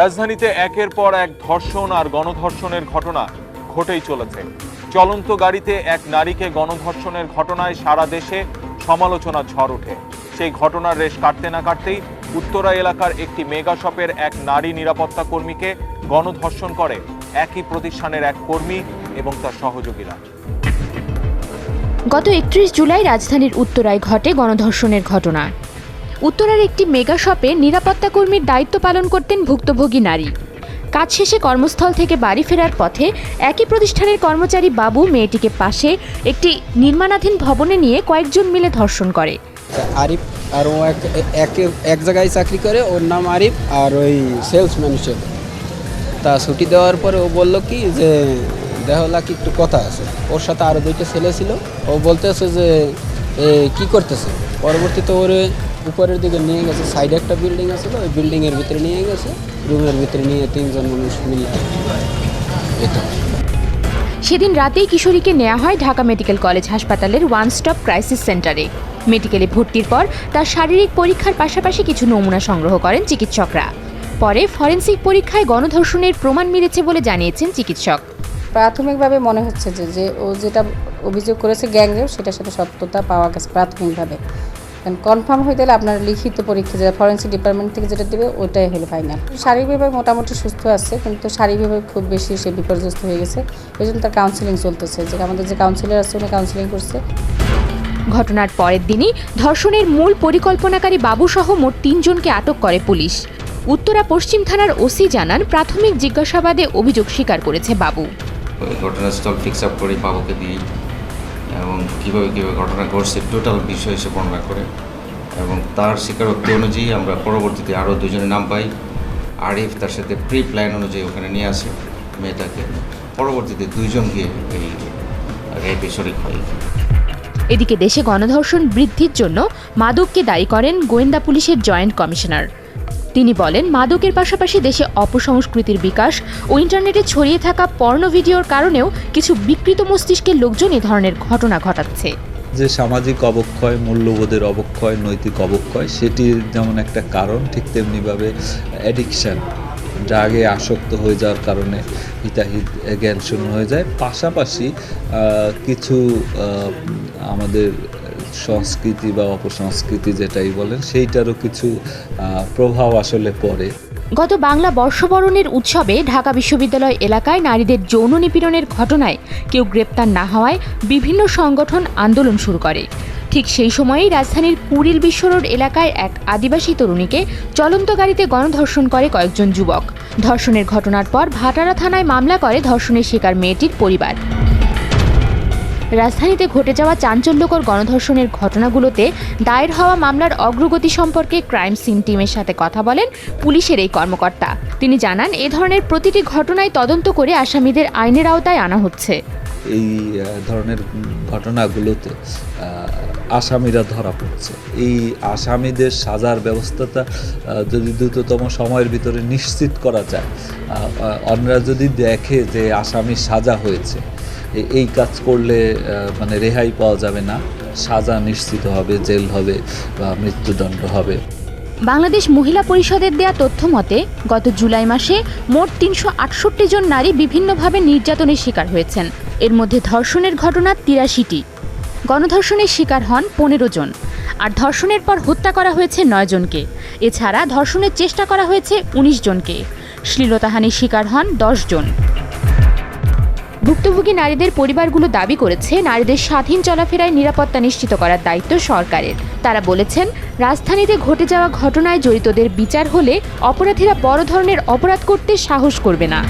রাজধানীতে একের পর এক ধর্ষণ আর গণধর্ষণের ঘটনা ঘটেই চলেছে। চলন্ত গাড়িতে এক নারীকে গণধর্ষণের ঘটনায় সারা দেশে সমালোচনা ঝড় ওঠে। সেই ঘটনার রেশ কাটতে না কাটতেই উত্তরা এলাকার একটি মেগা শপের এক নারী নিরাপত্তা কর্মীকে গণধর্ষণ করে। একই প্রতিষ্ঠানের এক কর্মী এবং তার সহযোগীরা। গত একত্রিশ জুলাই রাজধানীর উত্তরায় ঘটে গণধর্ষণের ঘটনা। উত্তরার একটি মেগা শপে নিরাপত্তা কর্মীর দায়িত্ব পালন করতেন ভুক্তভোগী নারী। কাজ শেষে কর্মস্থল থেকে বাড়ি ফেরার পথে একই প্রতিষ্ঠানের কর্মচারী বাবু মেয়েটিকে পাশে একটি নির্মাণাধীন ভবনে নিয়ে কয়েকজন মিলে ধর্ষণ করে। আরিফ আর ও এক এক জায়গায় চাকরি করে, ওর নাম আরিফ আর ওই সেলসম্যান হিসেবে। তা ছুটি দেওয়ার পরে ও বলল কি যে দেহলা কি একটু কথা আছে। ওর সাথে আরও দুইটা ছেলে ছিল। ও বলতেছে যে কি করতেছে? পরবর্তীতে ওরে উপরের দিকে নিয়ে গেছে সাইডে একটা বিল্ডিং আছিল ওই বিল্ডিংয়ের ভিতরে নিয়ে গেছে রুমের ভিতরে নিয়ে তিনজন মানুষ মিলে এটা। সেদিন রাতেই কিশোরীকে নেওয়া হয় ঢাকা মেডিকেল কলেজ হাসপাতালের ওয়ান স্টপ ক্রাইসিস সেন্টারে। মেডিকেলে ভর্তির পর তার শারীরিক পরীক্ষার পাশাপাশি কিছু নমুনা সংগ্রহ করেন চিকিৎসকরা। পরে ফরেন্সিক পরীক্ষায় গণধর্ষণের প্রমাণ মিলেছে বলে জানিয়েছেন চিকিৎসক। প্রাথমিকভাবে মনে হচ্ছে যে যে ও যেটা অভিযোগ করেছে গ্যাংরেও সেটার সাথে সত্যতা পাওয়া গেছে প্রাথমিকভাবে। কারণ কনফার্ম হয়ে গেলে আপনার লিখিত পরীক্ষা যেটা ফরেন্সিক ডিপার্টমেন্ট থেকে যেটা দেবে ওটাই হলো ফাইনাল শারীরিকভাবে মোটামুটি সুস্থ আছে কিন্তু শারীরিকভাবে খুব বেশি সে বিপর্যস্ত হয়ে গেছে। এই জন্য তার কাউন্সিলিং চলতেছে। যে আমাদের যে কাউন্সিলর আছে উনি কাউন্সিলিং করছে। ঘটনার পরের দিনই ধর্ষণের মূল পরিকল্পনাকারী বাবুসহ মোট তিনজনকে আটক করে পুলিশ। উত্তরা পশ্চিম থানার ওসি জানান প্রাথমিক জিজ্ঞাসাবাদে অভিযোগ স্বীকার করেছে বাবু। ঘটনাস্থল ফিক্স আপ করে বাবুকে দিই এবং কীভাবে কীভাবে ঘটনা ঘটছে টোটাল বিষয় সে বর্ণনা করে। এবং তার স্বীকারোক্তি অনুযায়ী আমরা পরবর্তীতে আরও দুজনের নাম পাই। আরিফ তার সাথে প্রি প্ল্যান অনুযায়ী ওখানে নিয়ে আসে মেয়েটাকে। পরবর্তীতে দুইজন গিয়ে এই রেপে শরিক হয়। এদিকে দেশে গণধর্ষণ বৃদ্ধির জন্য মাদককে দায়ী করেন গোয়েন্দা পুলিশের জয়েন্ট কমিশনার। তিনি বলেন, মাদকের পাশাপাশি দেশে অপসংস্কৃতির বিকাশ ও ইন্টারনেটে ছড়িয়ে থাকা পর্ণ ভিডিওর কারণেও কিছু বিকৃত মস্তিষ্কের লোকজন এ ধরনের ঘটনা ঘটাচ্ছে। যে সামাজিক অবক্ষয়, মূল্যবোধের অবক্ষয়, নৈতিক অবক্ষয় সেটির যেমন একটা কারণ, ঠিক তেমনিভাবে অ্যাডিকশান ড্রাগে আসক্ত হয়ে যাওয়ার কারণে হিতাহিত জ্ঞান শূন্য হয়ে যায়। পাশাপাশি কিছু আমাদের সংস্কৃতি বা অপসংস্কৃতি যেটাই বলেন, সেইটারও কিছু প্রভাব আসলে পড়ে। গত বাংলা বর্ষবরণের উৎসবে ঢাকা বিশ্ববিদ্যালয় এলাকায় নারীদের যৌন নিপীড়নের ঘটনায় কেউ গ্রেপ্তার না হওয়ায় বিভিন্ন সংগঠন আন্দোলন শুরু করে। ঠিক সেই সময়েই রাজধানীর পুরিল বিশ্বরোড এলাকায় এক আদিবাসী তরুণীকে চলন্ত গাড়িতে গণধর্ষণ করে কয়েকজন যুবক। ধর্ষণের ঘটনার পর ভাটারা থানায় মামলা করে ধর্ষণের শিকার মেয়েটির পরিবার। রাজধানীতে ঘটে যাওয়া চাঞ্চল্যকর গণধর্ষণের ঘটনাগুলোতে দায়ের হওয়া মামলার অগ্রগতি সম্পর্কে ক্রাইম সিন টিমের সাথে কথা বলেন পুলিশের এই কর্মকর্তা। তিনি জানান, এ ধরনের প্রতিটি ঘটনায় তদন্ত করে আসামিদের আইনের আওতায় আনা হচ্ছে। এই ধরনের ঘটনাগুলোতে আসামিরা ধরা পড়ছে। এই আসামিদের সাজার ব্যবস্থাটা যদি দ্রুততম সময়ের ভিতরে নিশ্চিত করা যায় অন্যরা যদি দেখে যে আসামি সাজা হয়েছে এই কাজ করলে মানে রেহাই পাওয়া যাবে না। সাজা নিশ্চিত হবে, জেল হবে বা মৃত্যুদণ্ড হবে। বাংলাদেশ মহিলা পরিষদের দেয়া তথ্য মতে, গত জুলাই মাসে মোট তিনশো আটষট্টি জন নারী বিভিন্নভাবে নির্যাতনের শিকার হয়েছেন। এর মধ্যে ধর্ষণের ঘটনা তিরাশিটি। গণধর্ষণের শিকার হন পনেরো জন। আর ধর্ষণের পর হত্যা করা হয়েছে নয় জনকে। এছাড়া ধর্ষণের চেষ্টা করা হয়েছে উনিশ জনকে। শ্লীলতাহানির শিকার হন দশ জন। ভুক্তভোগী নারীদের পরিবারগুলো দাবি করেছে, নারীদের স্বাধীন চলাফেরায় নিরাপত্তা নিশ্চিত করার দায়িত্ব সরকারের। তারা বলেছেন, রাজধানীতে ঘটে যাওয়া ঘটনায় জড়িতদের বিচার হলে অপরাধীরা বড় ধরনের অপরাধ করতে সাহস করবে না।